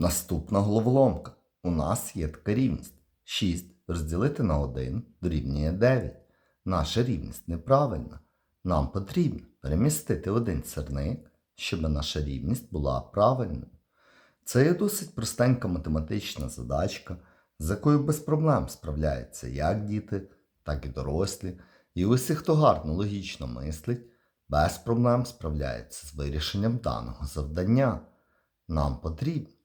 Наступна головоломка. У нас є така рівність. 6 розділити на 1 дорівнює 9. Наша рівність неправильна. Нам потрібно перемістити один сірник, щоб наша рівність була правильною. Це є досить простенька математична задачка, з якою без проблем справляються як діти, так і дорослі. І усі, хто гарно логічно мислить, без проблем справляється з вирішенням даного завдання. Нам потрібно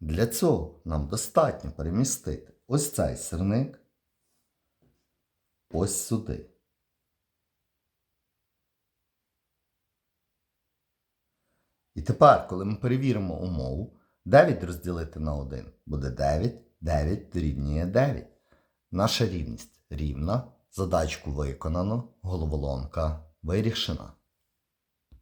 Для цього нам достатньо перемістити ось цей сирник ось сюди. І тепер, коли ми перевіримо умову, 9 розділити на 1 буде 9, 9 дорівнює 9. Наша рівність рівна, задачку виконано, головоломка вирішена.